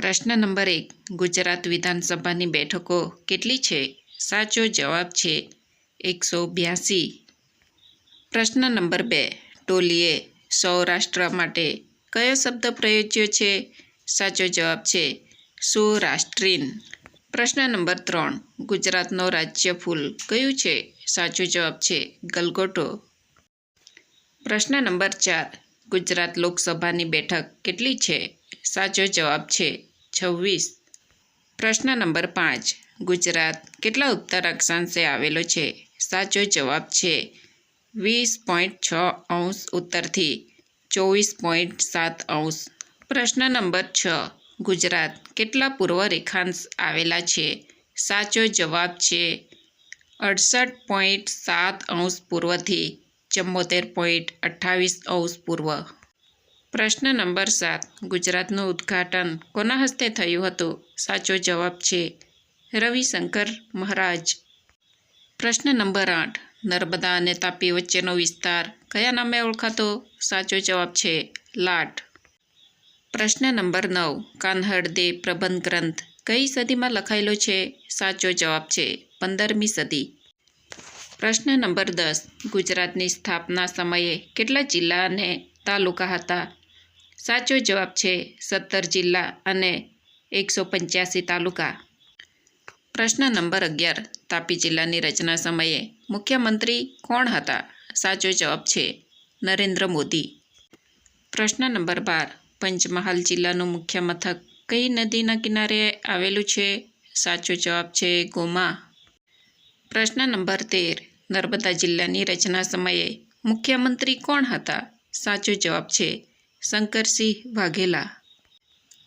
પ્રશ્ન નંબર એક, ગુજરાત વિધાનસભાની બેઠકો કેટલી છે? સાચો જવાબ છે એકસો બ્યાસી. પ્રશ્ન નંબર બે, ટોલીએ સૌરાષ્ટ્ર માટે કયો શબ્દ પ્રયોજ્યો છે? સાચો જવાબ છે સૌરાષ્ટ્રીન. પ્રશ્ન નંબર ત્રણ, ગુજરાતનો રાજ્ય ફૂલ કયું છે? સાચો જવાબ છે ગલગોટો. પ્રશ્ન નંબર ચાર, ગુજરાત લોકસભાની બેઠક કેટલી છે? સાચો જવાબ છે છવ્વીસ. પ્રશ્ન નંબર પાંચ. ગુજરાત કેટલા ઉત્તર અક્ષાંશે આવેલો છે? સાચો જવાબ છે વીસ પોઈન્ટ છ અંશ ઉત્તરથી ચોવીસ પોઈન્ટ સાત અંશ. પ્રશ્ન નંબર છ. ગુજરાત કેટલા પૂર્વ રેખાંશ આવેલા છે? સાચો જવાબ છે અડસઠ પોઈન્ટ સાત અંશ પૂર્વથી ચુમ્મોતેર પોઈન્ટ અઠ્ઠાવીસ અંશ પૂર્વ. પ્રશ્ન નંબર સાત. ગુજરાતનું ઉદ્ઘાટન કોના હસ્તે થયું હતું? સાચો જવાબ છે રવિશંકર મહારાજ. પ્રશ્ન નંબર આઠ. નર્મદા અને તાપી વચ્ચેનો વિસ્તાર કયા નામે ઓળખાતો? સાચો જવાબ છે લાટ. પ્રશ્ન નંબર નવ. કાન્હડ પ્રબંધ ગ્રંથ કઈ સદીમાં લખાયેલો છે? સાચો જવાબ છે પંદરમી સદી. પ્રશ્ન નંબર દસ. ગુજરાતની સ્થાપના સમયે કેટલા જિલ્લા અને તાલુકા હતા? સાચો જવાબ છે સત્તર જિલ્લા અને એકસો પંચ્યાસી તાલુકા. પ્રશ્ન નંબર અગિયાર. તાપી જિલ્લાની રચના સમયે મુખ્યમંત્રી કોણ હતા? સાચો જવાબ છે નરેન્દ્ર મોદી. પ્રશ્ન નંબર બાર. પંચમહાલ જિલ્લાનું મુખ્ય મથક કઈ નદીના કિનારે આવેલું છે? સાચો જવાબ છે ગોમા. પ્રશ્ન નંબર તેર. નર્મદા જિલ્લાની રચના સમયે મુખ્યમંત્રી કોણ હતા? સાચો જવાબ છે શંકરસિંહ વાઘેલા.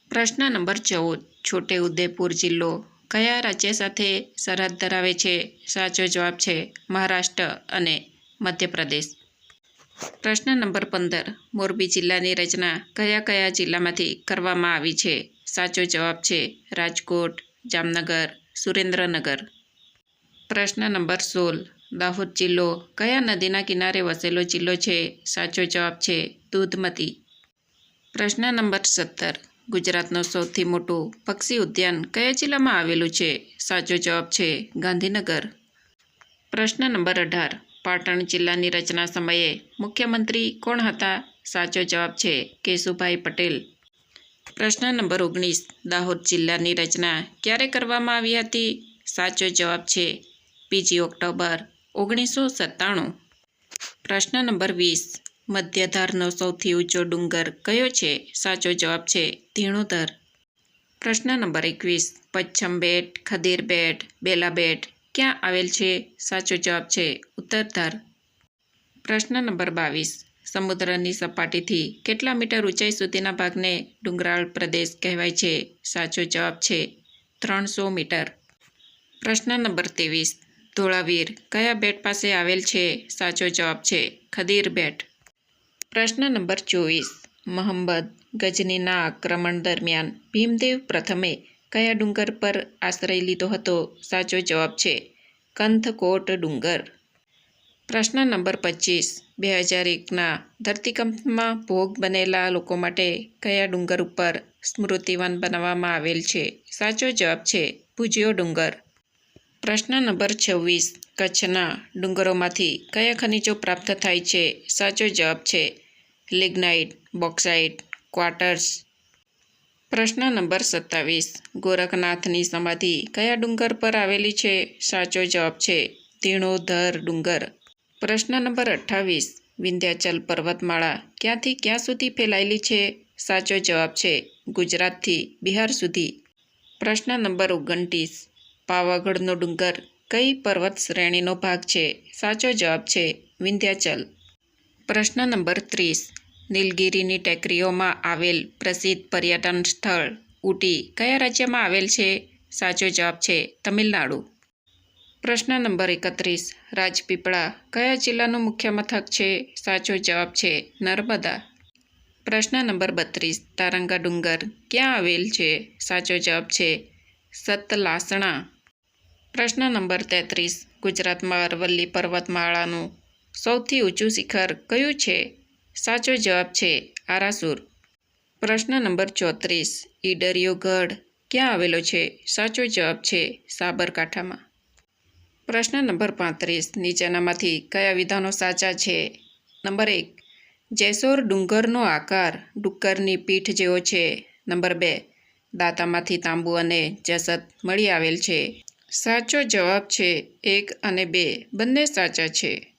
પ્રશ્ન નંબર ચૌદ. છોટે ઉદેપુર જિલ્લો. કયા રાજ્ય સાથે સરહદ ધરાવે છે? સાચો જવાબ છે મહારાષ્ટ્ર અને મધ્યપ્રદેશ. પ્રશ્ન નંબર પંદર. મોરબી જિલ્લાની રચના કયા કયા જિલ્લામાંથી કરવામાં આવી છે? સાચો જવાબ છે રાજકોટ, જામનગર, સુરેન્દ્રનગર. પ્રશ્ન નંબર સોળ. દાહોદ જિલ્લો કયા નદીના કિનારે વસેલો જિલ્લો છે? સાચો જવાબ છે દૂધમતી. પ્રશ્ન નંબર સત્તર. ગુજરાતનું સૌથી મોટું પક્ષી ઉદ્યાન કયા જિલ્લામાં આવેલું છે? સાચો જવાબ છે ગાંધીનગર. પ્રશ્ન નંબર અઢાર. પાટણ જિલ્લાની રચના સમયે મુખ્યમંત્રી કોણ હતા? સાચો જવાબ છે કેશુભાઈ પટેલ. પ્રશ્ન નંબર ઓગણીસ. દાહોદ જિલ્લાની રચના ક્યારે કરવામાં આવી હતી? સાચો જવાબ છે બીજી ઓક્ટોબર ઓગણીસો સત્તાણું. પ્રશ્ન નંબર વીસ. મધ્યધારનો સૌથી ઊંચો ડુંગર કયો છે? સાચો જવાબ છે ધીણોધર પ્રશ્ન નંબર એકવીસ. પચ્છમ બેટ, ખદીર બેટ, બેલા બેટ ક્યાં આવેલ છે? સાચો જવાબ છે ઉત્તરધાર. પ્રશ્ન નંબર બાવીસ. સમુદ્રની સપાટીથી કેટલા મીટર ઊંચાઈ સુધીના ભાગને ડુંગરાળ પ્રદેશ કહેવાય છે? સાચો જવાબ છે ત્રણસો મીટર. પ્રશ્ન નંબર ત્રેવીસ. ધોળાવીર કયા બેટ પાસે આવેલ છે? સાચો જવાબ છે ખદીર બેટ. પ્રશ્ન નંબર ચોવીસ. મહંમદ ગજનીના આક્રમણ દરમિયાન ભીમદેવ પ્રથમે કયા ડુંગર પર આશ્રય લીધો હતો? સાચો જવાબ છે કંથકોટ ડુંગર. પ્રશ્ન નંબર પચીસ. બે હજાર એકના ધરતીકંપમાં ભોગ બનેલા લોકો માટે કયા ડુંગર ઉપર સ્મૃતિવન બનાવવામાં આવેલ છે? સાચો જવાબ છે ભુજિયો ડુંગર. પ્રશ્ન નંબર છવ્વીસ. કચ્છના ડુંગરોમાંથી કયા ખનિજો પ્રાપ્ત થાય છે? સાચો જવાબ છે લિગ્નાઇટ, બોક્સાઇટ, ક્વાર્ટર્સ. પ્રશ્ન નંબર સત્તાવીસ. ગોરખનાથની સમાધિ કયા ડુંગર પર આવેલી છે? સાચો જવાબ છે ધીણોધર ડુંગર. પ્રશ્ન નંબર અઠ્ઠાવીસ. વિંધ્યાચલ પર્વતમાળા ક્યાંથી ક્યાં સુધી ફેલાયેલી છે? સાચો જવાબ છે ગુજરાતથી બિહાર સુધી. પ્રશ્ન નંબર ઓગણત્રીસ. પાવાગઢનો ડુંગર કઈ પર્વત શ્રેણીનો ભાગ છે? સાચો જવાબ છે વિંધ્યાચલ. પ્રશ્ન નંબર ત્રીસ. નીલગિરીની ટેકરીઓમાં આવેલ પ્રસિદ્ધ પર્યટન સ્થળ ઉટી કયા રાજ્યમાં આવેલ છે? સાચો જવાબ છે તમિલનાડુ. પ્રશ્ન નંબર એકત્રીસ. રાજપીપળા કયા જિલ્લાનું મુખ્ય મથક છે? સાચો જવાબ છે નર્મદા. પ્રશ્ન નંબર બત્રીસ. તારંગા ડુંગર ક્યાં આવેલ છે? સાચો જવાબ છે સતલાસણા. પ્રશ્ન નંબર તેત્રીસ. ગુજરાતમાં અરવલ્લી પર્વતમાળાનું સૌથી ઊંચું શિખર કયું છે? સાચો જવાબ છે આરાસુર. પ્રશ્ન નંબર ચોત્રીસ. ઈડરિયો ગઢ ક્યાં આવેલો છે? સાચો જવાબ છે સાબરકાંઠામાં. પ્રશ્ન નંબર પાંત્રીસ. નીચેનામાંથી કયા વિધાનો સાચા છે? નંબર એક. જેસોર ડુંગરનો આકાર ડુક્કરની પીઠ જેવો છે. નંબર બે. દાંતામાંથી તાંબુ અને જસત મળી આવેલ છે. સાચો જવાબ છે એક અને બે. બંને સાચા છે.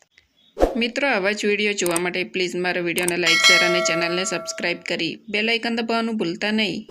મિત્રો, આવા જ વીડિયો જોવા માટે પ્લીઝ મારા વિડીયોને લાઇક શેર અને ચેનલને સબસ્ક્રાઇબ કરી. બેલાઇકન દબાવવાનું ભૂલતા નહીં.